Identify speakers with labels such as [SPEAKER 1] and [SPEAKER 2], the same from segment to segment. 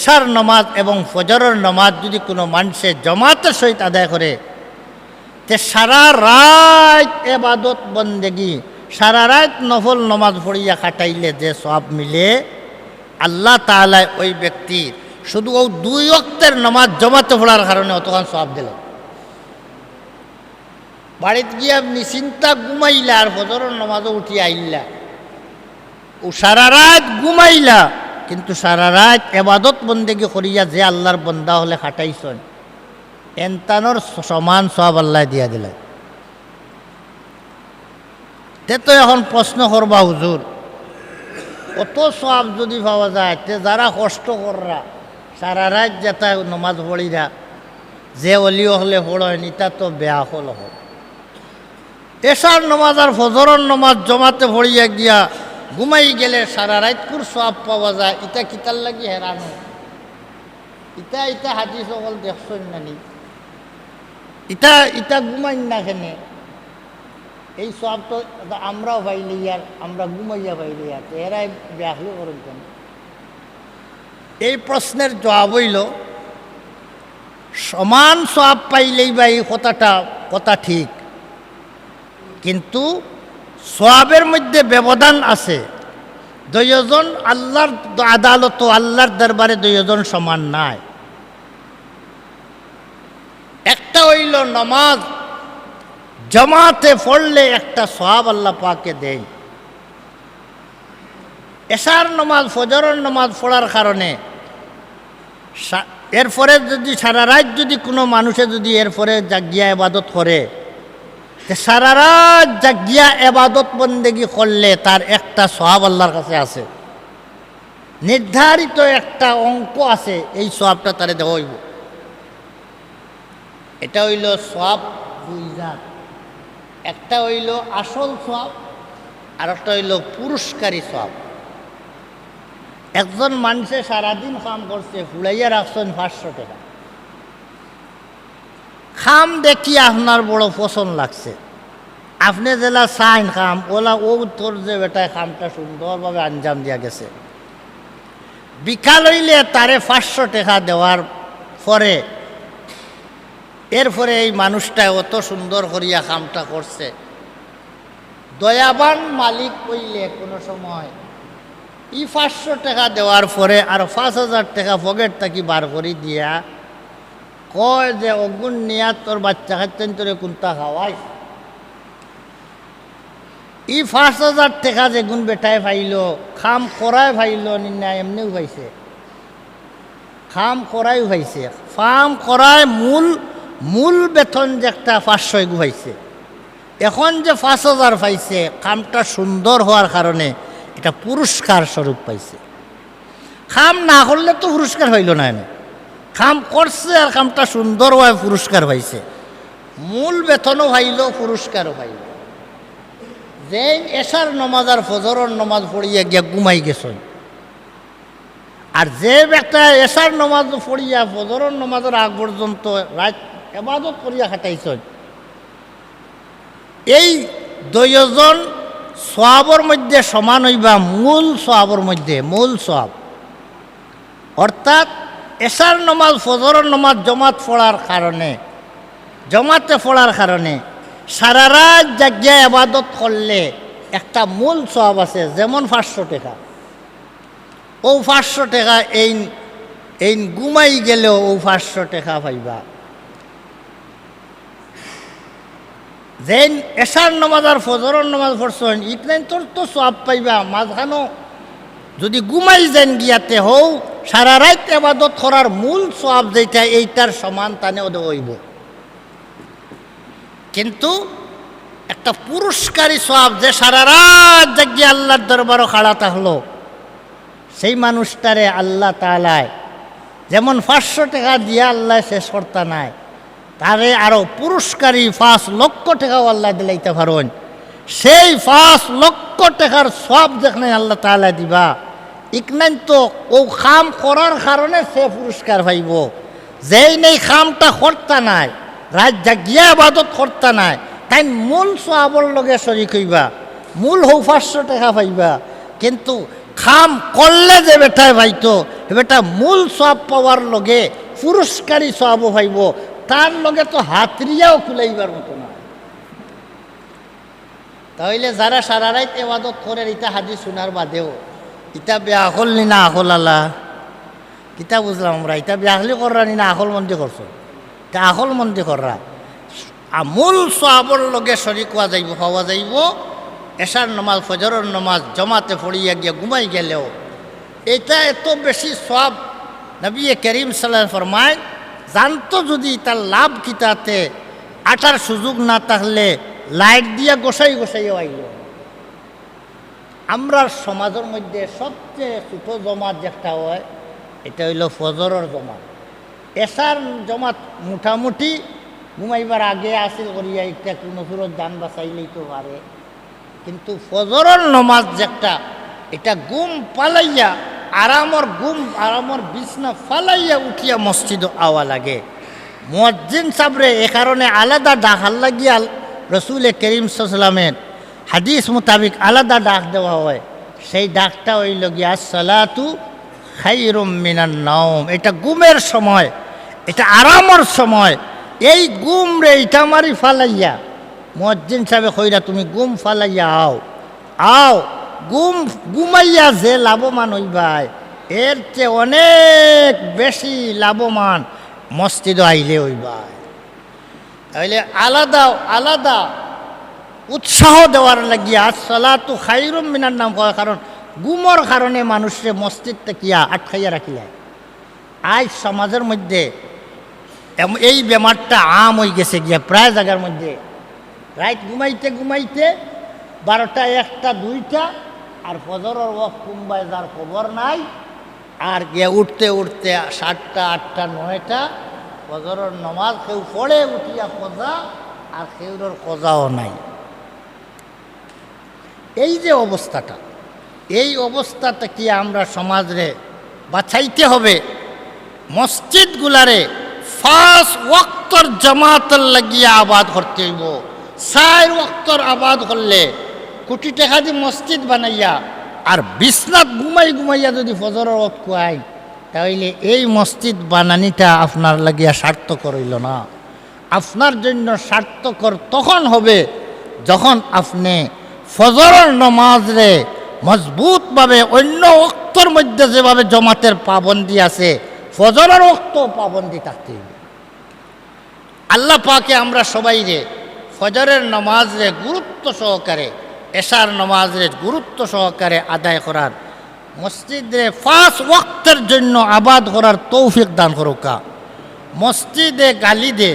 [SPEAKER 1] এশার নমাজ এবং ফজরের নমাজ যদি কোনো মানুষের জমাতের সহিত আদায় করে, তে সারা রাত এবাদত বন্দেগি, সারা রাত নফল নমাজ পড়িয়া খাটাইলে যে সব মিলে, আল্লাহ তাআলা ওই ব্যক্তি শুধু ও দুই অক্তের নমাজ জমাতে পড়ার কারণে অতখান সব দিল। বাড়িতে গিয়া নিশ্চিন্তা ঘুমাইলা আর ফজরের নমাজও উঠি আইলা। ও সারা রাত ঘুমাইলা। কিন্তু সারা রাত এবাদত বন্দেগি করিয়া যে আল্লাহর বন্দা হলে খাটাইছন এনতানোর সমান সব আল্লাহ দিয়া দিলে তে তো এখন প্রশ্ন করবা হুজুর, কত সব যদি পাওয়া যায়, তে যারা কষ্ট কররা, সারা রাত যেটা নমাজ পড়িরা, যে অলিও হলে পড়েন এটা তো বেয়া হল হল। এসার নমাজ আর ফজরের নমাজ জমাতে পড়িয়া গিয়া ঘুমাই গেলে সারা রাত কুর সব পাওয়া যায়। ইটা কিতার লাগি হেরানো ইটা ইটা হাজি সকল দেখছেন নানি। ইটা ইটা ঘুমাই না কেনে? এই সব তো আমরাও পাইলে ইয়ার আমরা ঘুমাইয়া পাইলে তো এরাই ব্যাহলে করুন কেন এই প্রশ্নের জবাব হইল, সমান সব পাইলেই বা এই কথাটা, কথা ঠিক। কিন্তু সবের মধ্যে ব্যবধান আছে। দুইজন আল্লাহর আদালত আল্লাহর দরবারে দুইজন সমান নাই। একটা হইল নমাজ, জমাতে পড়লে একটা সব আল্লাহ পাকে দেয়। এশার নমাজ, ফজরের নমাজ পড়ার কারণে এরপরে যদি সারা রাত যদি কোনো মানুষে যদি এরপরে জাগিয়া এবাদত করে সারা রাত জাগিয়া এবাদত বন্দেগি করলে তার একটা সব আল্লাহর কাছে আছে। নির্ধারিত একটা অঙ্ক আছে, এই সবটা তারে দেওয়া হইব। এটা হইল সব দুই জাত। একটা হইল আসল সব আর একটা হইল পুরস্কারী সব একজন মানুষে সারাদিন কাম করছে, ফুলাইয়া রাখছেন পাঁচশো টাকা। খাম দেখি আপনার বড় পছন্দ লাগছে। আপনি যেলা সাইন খাম, ওলা ও তোর যে বেটায় খামটা সুন্দরভাবে আঞ্জাম দিয়া গেছে। বিকাল হইলে তারে পাঁচশো টাকা দেওয়ার পরে, এরপরে এই মানুষটা অত সুন্দর করিয়া কামটা করছে। দয়াবান মালিক কইলে কোনো সময় ই পাঁচশো টাকা দেওয়ার পরে আর পাঁচ হাজার টাকা পকেট থাকি বার করে দিয়া কয় যে অগুন নিয়া তোর বাচ্চা খাচ্ছেন তোরে কোনটা খাওয়াই? ই পাঁচ হাজার টাকা যে গুণ বেটায় পাইল, খাম করায় পাইল নিনা এমনিও পাইছে। খাম করাই পাইছে। ফার্ম করায় মূল মূল বেতন যে একটা পাঁচশো এগু এখন যে পাঁচ হাজার পাইছে কামটা সুন্দর হওয়ার কারণে এটা পুরস্কার স্বরূপ পাইছে। খাম না করলে তো পুরস্কার হইল না এনে খাম করছে আর কামটা সুন্দর হওয়ায় পুরস্কার পাইছে। মূল বেতনও পাইল পুরস্কারও পাইল। যেই এশার নমাজ আর ফজরের নমাজ পড়িয়া গিয়া ঘুমাই গেছ আর যে একটা এশার নমাজ পড়িয়া ফজরের নমাজের আগ পর্যন্ত রাত এবাদত করিয়া খাটাইছেন এই দুইজন সোয়াবর মধ্যে সমান হইবা মূল সোয়াবর মধ্যে, মূল সোয়াব। অর্থাৎ এশার নমাজ, ফজরের নমাজ জমাত পড়ার কারণে, জমাতে পড়ার কারণে সারা রাত জাগিয়া আবাদত করলে একটা মূল সব আছে, যেমন পাঁচশো টাকা। ও পাঁচশো টাকা এই এই ঘুমাই গেলেও ও পাঁচশো টাকা পাইবা। যেন এশার নমাজ আর ফজরের নমাজ পড়ছেন ইতনাই তোর তো সব পাইবা। মাঝখানো যদি ঘুমাই যেন গিয়াতে হও, সারা রাত আবাদত করার মূল সব যেটা এইটার সমান তানে ওদের হইব। কিন্তু একটা পুরস্কারী সব যে সারা রাত জাগিয়ে আল্লাহর দরবারও খাড়া হলো, সেই মানুষটারে আল্লাহ তালায় যেমন পাঁচশো টাকা দিয়ে আল্লাহ শেষ করতে নাই, তারে আরও পুরস্কারী পাঁচ লক্ষ টাকাও আল্লাহ দিলাইতে পারেন সেই পাঁচ লক্ষ টাকার সব যেখানে আল্লাহ তালা দিবা, ইকনাইন তো ও খাম করার কারণে সে পুরস্কার পাইব। যেই নেই খামটা করতে নাই রাত জাগিয়া আবাদত করতে নাই। তাই মূল সবাবর লগে শরিক হইবা, মূল হৌ পাঁচশো টাকা পাইবা। কিন্তু খাম করলে যে বেটায় ভাইতো বেটা মূল সব পাওয়ার লগে পুরস্কারী সবও ভাইব। তার লগে তো হাতরিয়াও কুলাইবার মতো না তাহলে যারা সারা রাত এবাদত করে ইটা হাজি শোনার বাদেও ইটা বেয়া হল নি না আহল আল্লাহ? কিতা বুঝলাম আমরা? ইটা বেয়া হলি কররা নি না আহল মন্দি করছ তা আহল মন্দি কররা আমূল সহাবর লগে শরিক হওয়া যাইব হওয়া যাইব। এশার নমাজ ফজরের নমাজ, জমাতে পড়িয়া গিয়া ঘুমাই গেলেও। এটা এত বেশি সব নবী করিম সাল্লাহ ফরমায় জানতো যদি তার লাভ কিতাতে আটার সুযোগ না থাকলে লাইট দিয়া গোসাই গোসাইও আইল আমরা সমাজের মধ্যে সবচেয়ে ছোট জমাত যেটা হয়, এটা হইল ফজরের জমাত। এসার জমাত মোটামুটি ঘুমাইবার আগে আসিল করিয়া একটা কোনো সুরত যান বাঁচাইলেই তো পারে। কিন্তু ফজরের নমাজ যেটা এটা গুম পালাইয়া, আরামর গুম আরামর বিছনা ফালাইয়া উঠিয়া মসজিদ আওয়া লাগে। মসজিদ সাবরে এ কারণে আলাদা ডাক লাগিয়া রসুল করিম সাল্লামের হাদিস মোতাবিক আলাদা ডাক দেওয়া হয়। সেই ডাকটা হইল গিয়া, সালাতু খাইরুম মিনান নাওম। এটা গুমের সময়। এটা আরামর সময়। এই গুম রে, এটা মারি ফালাইয়া। মজ্জিন সাহেব কইরা, তুমি গুম ফালাইয়া আও। আও, গুম, গুমাইয়া যে লাভবান হইবাই এর চেয়ে অনেক বেশি লাভবান মসজিদ আইলে হইবাই তাইলে আলাদা আলাদা উৎসাহ দেওয়ার লাগিয়া সলাতু খাইরুম মিনার নাম কয় কারণ, গুমর কারণে মানুষে মসজিদ তেকিয়া আটকাইয়া রাখিলে? আজ সমাজের মধ্যে এই বেমারটা আম হয়ে গেছে গিয়া, প্রায় জায়গার মধ্যে। রাত ঘুমাইতে ঘুমাইতে বারোটা, একটা, দুইটা, আর ফজরের ওয়াক কুম্বায় যার খবর নাই, আর গিয়ে উঠতে উঠতে সাতটা, আটটা, নয়টা, ফজরের নমাজ কেউ পড়ে উঠিয়া খোঁজা, আর কেউর খোঁজাও নাই। এই যে অবস্থাটা, এই অবস্থাটা কি আমরা সমাজরে বাছাইতে হবে। মসজিদগুলারে ফার্স্ট ওয়াক্তর জামাতের লাগিয়া আবাদ করতে হইব। চার ওয়াক্তর আবাদ করলে কোটি টাকা দিয়ে মসজিদ বানাইয়া আর বিছনাত ঘুমাই ঘুমাইয়া যদি ফজরের ওয়াক্ত খুয়াই তাহলে এই মসজিদ বানানিটা আপনার লাগিয়া সার্থকর হইল না। আপনার জন্য সার্থকর তখন হবে যখন আপনি ফজরের নমাজরে মজবুতভাবে অন্য অক্তর মধ্যে যেভাবে জমাতের পাবন্দি আছে ফজরের অক্ত পাবন্দি থাকতে হবে আল্লাহ পাকে আমরা সবাই রে ফজরের নমাজরে গুরুত্ব সহকারে, এশার নমাজরে গুরুত্ব সহকারে আদায় করার, মসজিদে ফাঁস ওয়াক্তের জন্য আবাদ করার তৌফিক দান করুকা। মসজিদে গালি দে,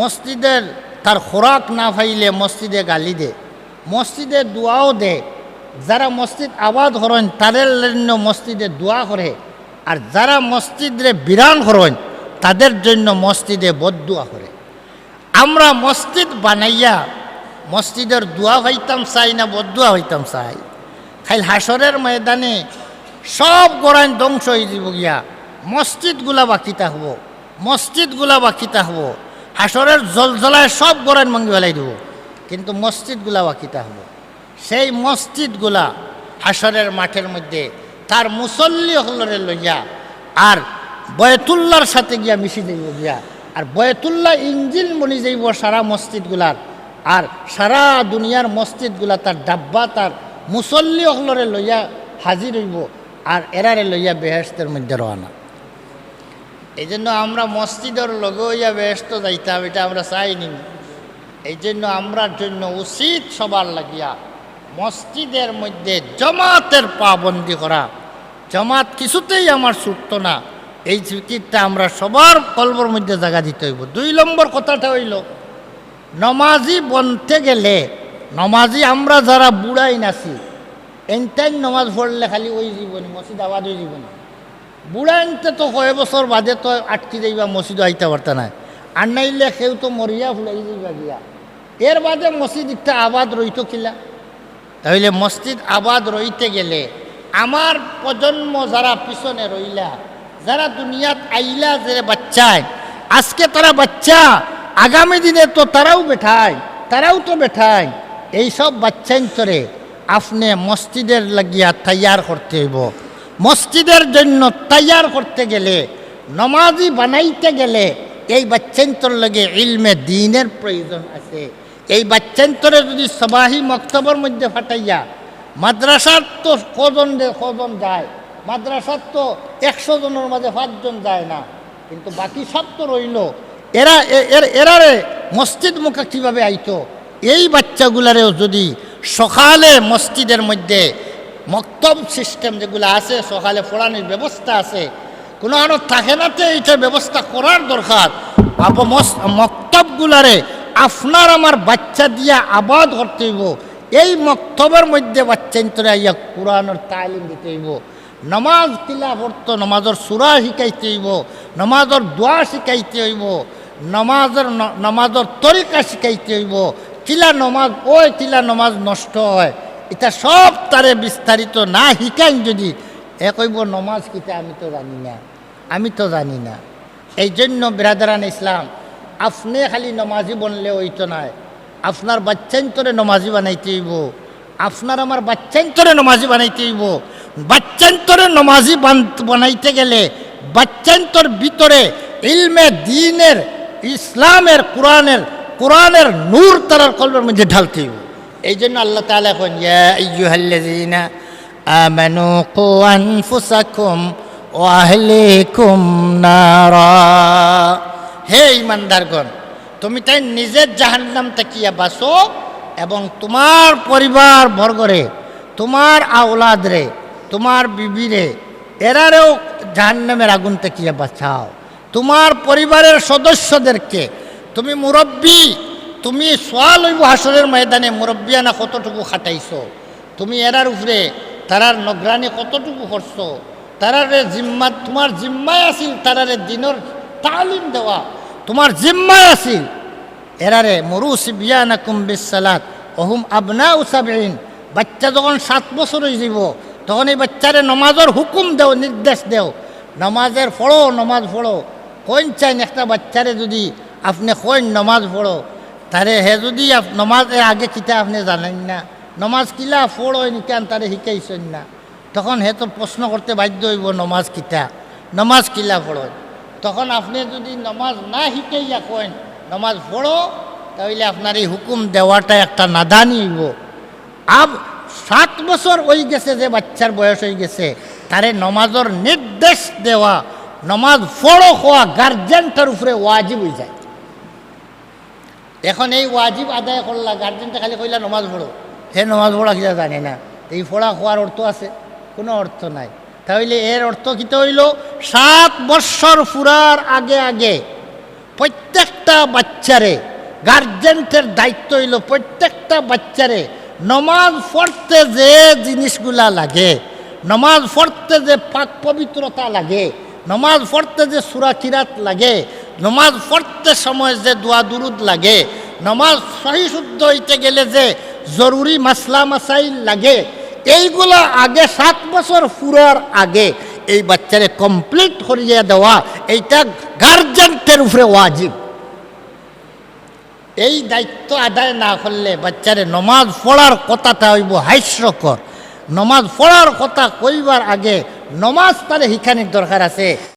[SPEAKER 1] মসজিদের তার খোরাক না পাইলে মসজিদে গালি দে, মসজিদে দোয়াও দে। যারা মসজিদ আবাদ করেন, তাদের জন্য মসজিদে দোয়া করে আর যারা মসজিদে বিরান করেন তাদের জন্য মসজিদে বদুয়া করে। আমরা মসজিদ বানাইয়া মসজিদের দোয়া হইতাম চাই না বদুয়া হইতাম চাই। খাইল হাসরের ময়দানে সব গোড়াইন ধ্বংস হয়ে যাব গিয়া মসজিদগুলা বাকি থাকব মসজিদগুলা বাকিতা থাকব হাসরের জলজলায় সব গোড়াইন ভাঙি ফেলাই দেব, কিন্তু মসজিদগুলা বাকিতা থাকব সেই মসজিদগুলা হাসরের মাঠের মধ্যে তার মুসল্লি হলরে লইয়া, আর বয়তুল্লার সাথে গিয়া মিশি যাইব গিয়া, আর বয়তুল্লাহ ইঞ্জিন বনি যাইব সারা মসজিদগুলার, আর সারা দুনিয়ার মসজিদগুলা তার ডাব্বা, তার মুসল্লি হলরে লইয়া হাজির হইব, আর এরারে লইয়া বেহেস্তের মধ্যে রওনা। এই জন্য আমরা মসজিদের লগে হইয়া বেহেস্ত যাইতাম, এটা আমরা চাইনি। এই জন্য আমরার জন্য উচিত সবার লাগিয়া মসজিদের মধ্যে জমাতের পাবন্দি করা। জমাত কিছুতেই আমার ছুটতো না। এই স্বীকৃতটা আমরা সবার কল্পর মধ্যে জায়গা দিতে হইব। দুই নম্বর কথাটা হইল, নমাজি বনতে গেলে, নমাজি আমরা যারা বুড়াই নাছি, এনটাইন নমাজ পড়লে খালি ওই জীবনী, মসজিদ আবাদ ওই জীবনী। বুড়াইনতে তো কয় বছর বাদে তো আটকি যাইবা মসজিদ আইতে পারতা না। আর নাইলে কেউ তো মরিয়া ফুলাই যাইবা গিয়া। এর বাদে মসজিদ একটা আবাদ রইতো কিলা? তাহলে মসজিদ আবাদ রইতে গেলে আমার প্রজন্ম যারা পিছনে রইলা, যারা দুনিয়াত আইলা যে বাচ্চায়, আজকে তারা বাচ্চা, আগামী দিনে তো তারাও বেঠায়, তারাও তো বেঠায়। এইসব বাচ্চান্তরে আপনি মসজিদের লাগিয়া তৈয়ার করতে হইব। মসজিদের জন্য তৈয়ার করতে গেলে, নমাজি বানাইতে গেলে এই বাচ্চান্তর লগে ইলমে দিনের প্রয়োজন আছে। এই বাচ্চান্তরে যদি সবাহি মক্তবর মধ্যে ফাটাইয়া মাদ্রাসার তো কজন কজন যায়? মাদ্রাসার তো একশো জনের মাঝে পাঁচজন যায় না। কিন্তু বাকি সব তো রইল। এরা এরারে মসজিদ মুখে কীভাবে আইতো? এই বাচ্চাগুলারেও যদি সকালে মসজিদের মধ্যে মক্তব সিস্টেম যেগুলো আছে, সকালে পড়ানোর ব্যবস্থা আছে, কোনো আরও থাকে নাতে এইটা ব্যবস্থা করার দরকার? আব মক্তবগুলারে আপনার আমার বাচ্চা দিয়া আবাদ করতে হইব। এই মক্তবের মধ্যে বাচ্চা ইন্তরে আইয়া কোরআনের তালিম দিতে হইব। নমাজ কিলা পড়তো নমাজর সুরা শিকাইতে হইব। নমাজর দোয়া শিকাইতে হইব। নমাজের নমাজর তরিকা শিকাইতে হইব। কিলা নমাজ, ওই কিলা নমাজ নষ্ট হয়। এটা সব তারে বিস্তারিত না শিকাইন যদি, এ কইব নমাজ কিতা আমি তো জানি না। আমি তো জানি না। এই জন্য বিরাদারান ইসলাম আপনি খালি নমাজি বনলে ওইতো নাই। আপনার বাচ্চান্তরে নমাজি বানাইতে হইব। আপনার আমার বাচ্চান্তরে নমাজি বানাইতে হইব। বাচ্চান্তরে নমাজি বান- বানাইতে গেলে বাচ্চান্তর ভিতরে ইলমে দিনের, ইসলামের, কোরআনের কোরআনের নূর তারার কলমের মধ্যে ঢালতে হইব। এই জন্য আল্লাহ তাআলা এখন ইয়া আমানু কু আনফুসাকুম ওয়া আহলিকুম নারা। হে ইমানদারগণ, তুমি তাই নিজের জাহান্নাম তাকিয়া বাসো এবং তোমার পরিবার বর্গরে, তোমার আওলাদরে, তোমার বিবিরে, এরারেও জাহান্নামের আগুন তাকিয়া বাঁচাও তোমার পরিবারের সদস্যদেরকে তুমি মুরব্বী, তুমি সোয়াল হইব হাসরের ময়দানে মুরব্বিয়ানা কতটুকু খাটাইছো? তুমি এরার উপরে তারার নগরানি কতটুকু করছ? তারারে জিম্মা তোমার জিম্মায় আছিল তারারে দিনের তালিম দেওয়া। তোমার জিম্মায় আছিল এরারে মরুস বিয়ানা কুম্বিস সালাত অহুম আবনা উসাবিন বাচ্চা যখন সাত বছর হয়ে যাব তখন এই বাচ্চারে নমাজের হুকুম দেও, নির্দেশ দেও। নমাজের ফড়ো নমাজ ফড়ো কইন চাইন একটা বাচ্চারে যদি আপনি কইন নমাজ পড়ো, তারে হে যদি নমাজের আগে কিতা আপনি জানেন না? নমাজ কিলা ফড়ো নিকান তারে শিকাইছেন না? তখন হে তো প্রশ্ন করতে বাধ্য হইব, নমাজ কিতা? নমাজ কিলা পড়ো। তখন আপনি যদি নমাজ না শিকাইয়া কইন, নমাজ পড়ো, তাহলে আপনার এই হুকুম দেওয়াটা একটা নাদানি হইব। আব, সাত বছর হয়ে গেছে যে বাচ্চার বয়স হয়ে গেছে, তারে নমাজের নির্দেশ দেওয়া, নমাজ পড়ো হওয়া গার্জেনটার উপরে ওয়াজিব হয়ে যায়। এখন এই ওয়াজিব আদায় করলা, গার্জেনটা খালি কইলা নমাজ পড়ো। হে নমাজ পড়া কিনা জানে না। এই পড়া হওয়ার অর্থ আছে, কোনো অর্থ নাই। তাহলে এর অর্থ কিতে হইল? সাত বৎসর ফুরার আগে আগে প্রত্যেকটা বাচ্চারে গার্জেন্টের দায়িত্ব হইল প্রত্যেকটা বাচ্চারে নমাজ পড়তে যে জিনিসগুলা লাগে, নমাজ পড়তে যে পাক পবিত্রতা লাগে, নমাজ পড়তে যে সুরাকিরাত লাগে, নমাজ পড়তে সময় যে দোয়া দুরুদ লাগে, নমাজ সহি শুদ্ধ হইতে গেলে যে জরুরি মাসলা মাসাইল লাগে এইগুলা আগে সাত বছর ফুরার আগে এই বাচ্চারে কমপ্লিট করিয়ে দেওয়া, এইটা গার্জেন্টের উপরে ওয়াজিব। এই দায়িত্ব আদায় না করলে বাচ্চারে নমাজ পড়ার কথাটা হইব হাস্যকর। নমাজ পড়ার কথা কইবার আগে নমাজ তাহলে শিখানির দরকার আছে।